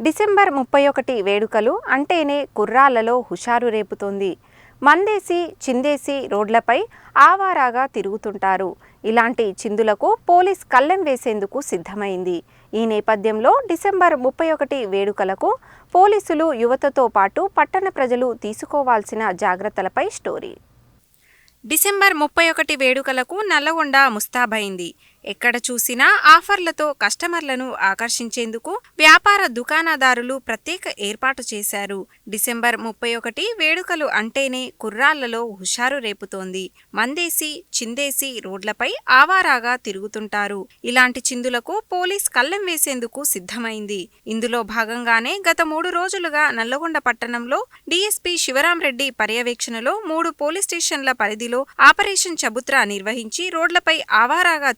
December ముప్పై ఒకటి వేడుకలు అంటేనే కుర్రాళ్ళలో హుషారు రేపుతోంది. మందేసి చిందేసి రోడ్లపై ఆవారాగా తిరుగుతుంటారు. ఇలాంటి చిందులకు పోలీస్ కళ్ళెం వేసేందుకు సిద్ధమైంది. ఈ నేపథ్యంలో డిసెంబర్ ముప్పై ఒకటి వేడుకలకు పోలీసులు యువతతో పాటు పట్టణ ప్రజలు తీసుకోవాల్సిన జాగ్రత్తలపై స్టోరీ. డిసెంబర్ ముప్పై ఒకటి వేడుకలకు నల్లగొండ ముస్తాబైంది. ఎక్కడ చూసినా ఆఫర్లతో కస్టమర్లను ఆకర్షించేందుకు వ్యాపార దుకాణదారులు ప్రత్యేక ఏర్పాటు చేశారు. డిసెంబర్ ముప్పై ఒకటి వేడుకలు అంటేనే కుర్రాళ్ళలో హుషారు రేపుతోంది. మందేసి చిందేసి రోడ్లపై ఆవారాగా తిరుగుతుంటారు. ఇలాంటి చిందులకు పోలీస్ కళ్ళెం వేసేందుకు సిద్ధమైంది. ఇందులో భాగంగానే గత మూడు రోజులుగా నల్లగొండ పట్టణంలో డీఎస్పీ శివరాంరెడ్డి పర్యవేక్షణలో మూడు పోలీస్ స్టేషన్ల పరిధిలో ఆపరేషన్ చబుత్రా నిర్వహించి రోడ్లపై ఆవారాగా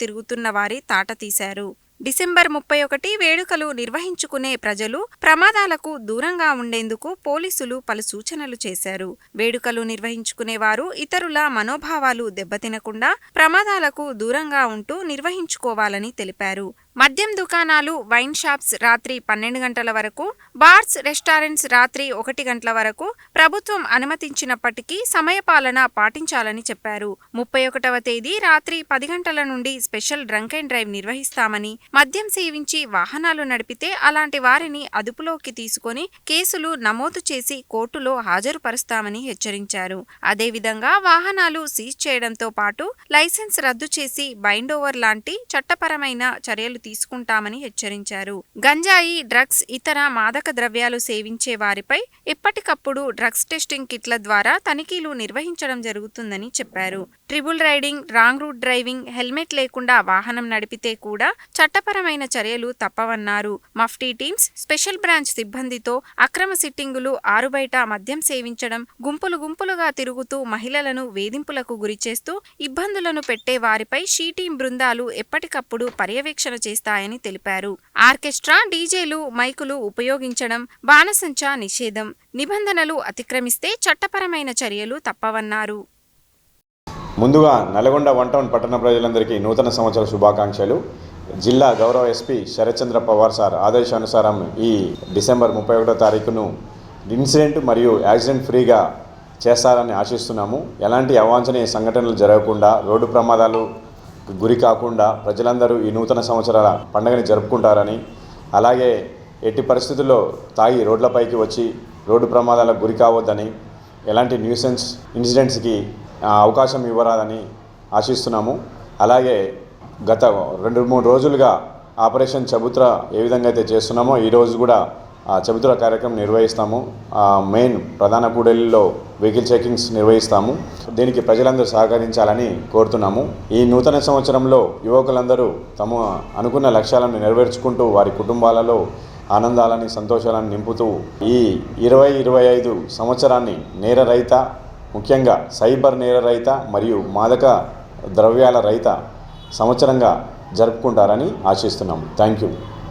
వారి తాట తీశారు. డిసెంబర్ ముప్పై ఒకటి వేడుకలు నిర్వహించుకునే ప్రజలు ప్రమాదాలకు దూరంగా ఉండేందుకు పోలీసులు పలు సూచనలు చేశారు. వేడుకలు నిర్వహించుకునేవారు ఇతరుల మనోభావాలు దెబ్బతినకుండా ప్రమాదాలకు దూరంగా ఉంటూ నిర్వహించుకోవాలని తెలిపారు. మద్యం దుకాణాలు వైన్ షాప్స్ రాత్రి పన్నెండు గంటల వరకు బార్స్ రెస్టారెంట్స్ రాత్రి ఒకటి గంటల వరకు ప్రభుత్వం అనుమతించినప్పటికీ సమయపాలన పాటించాలని చెప్పారు. ముప్పై ఒకటవ తేదీ రాత్రి పది గంటల నుండి స్పెషల్ డ్రంక్ అండ్ డ్రైవ్ నిర్వహిస్తామని మద్యం సేవించి వాహనాలు నడిపితే అలాంటి వారిని అదుపులోకి తీసుకొని కేసులు నమోదు చేసి కోర్టులో హాజరుపరుస్తామని హెచ్చరించారు. అదేవిధంగా వాహనాలు సీజ్ చేయడంతో పాటు లైసెన్స్ రద్దు చేసి బైండ్ ఓవర్ లాంటి చట్టపరమైన చర్యలు తీసుకుంటామని హెచ్చరించారు. గంజాయి డ్రగ్స్ ఇతర మాదక ద్రవ్యాలు సేవించే వారిపై ఎప్పటికప్పుడు డ్రగ్స్ టెస్టింగ్ కిట్ల ద్వారా తనిఖీలు నిర్వహించడం జరుగుతుందని చెప్పారు. Triple riding wrong route driving helmet లేకుండా వాహనం నడిపితే కూడా చట్టపరమైన చర్యలు తప్పవన్నారు. మఫ్టీ టీమ్స్ స్పెషల్ బ్రాంచ్ సిబ్బందితో అక్రమ సిట్టింగులు ఆరుబయట మద్యం సేవించడం గుంపులు గుంపులుగా తిరుగుతూ మహిళలను వేధింపులకు గురిచేస్తూ ఇబ్బందులను పెట్టే వారిపై షీ టీం బృందాలు ఎప్పటికప్పుడు పర్యవేక్షణ చేస్తాయని తెలిపారు. ఆర్కెస్ట్రా డీజేలు మైకులు ఉపయోగించడం బాణసంచా నిషేధం. నిబంధనలు అతిక్రమిస్తే చట్టపరమైన చర్యలు తప్పవన్నారు. ముందుగా నల్గొండ వన్ టౌన్ పట్టణ ప్రజలందరికీ నూతన సంవత్సర శుభాకాంక్షలు. జిల్లా గౌరవ ఎస్పీ శరత్చంద్ర పవార్ సార్ ఆదేశానుసారం ఈ డిసెంబర్ ముప్పై ఒకటో తారీఖును ఇన్సిడెంట్ మరియు యాక్సిడెంట్ ఫ్రీగా చేస్తారని ఆశిస్తున్నాము. ఎలాంటి అవాంఛనీయ సంఘటనలు జరగకుండా రోడ్డు ప్రమాదాలు గురి కాకుండా ప్రజలందరూ ఈ నూతన సంవత్సరాల పండుగని జరుపుకుంటారని అలాగే ఎట్టి పరిస్థితుల్లో తాగి రోడ్లపైకి వచ్చి రోడ్డు ప్రమాదాలకు గురి కావద్దని ఎలాంటి న్యూసెన్స్ ఇన్సిడెంట్స్కి అవకాశం ఇవ్వరాదని ఆశిస్తున్నాము. అలాగే గత రెండు మూడు రోజులుగా ఆపరేషన్ చబుత్ర ఏ విధంగా అయితే చేస్తున్నామో ఈరోజు కూడా చబితుల కార్యక్రమం నిర్వహిస్తాము. మెయిన్ ప్రధాన కూడలిలో వెహికల్ చెకింగ్స్ నిర్వహిస్తాము. దీనికి ప్రజలందరూ సహకరించాలని కోరుతున్నాము. ఈ నూతన సంవత్సరంలో యువకులందరూ తమ అనుకున్న లక్ష్యాలను నెరవేర్చుకుంటూ వారి కుటుంబాలలో ఆనందాలని సంతోషాలను నింపుతూ ఈ ఇరవై ఇరవై ఐదు సంవత్సరాన్ని నేర రైత ముఖ్యంగా సైబర్ నేర రైత మరియు మాదక ద్రవ్యాల రహిత సంవత్సరంగా జరుపుకుంటారని ఆశిస్తున్నాము. Thank you.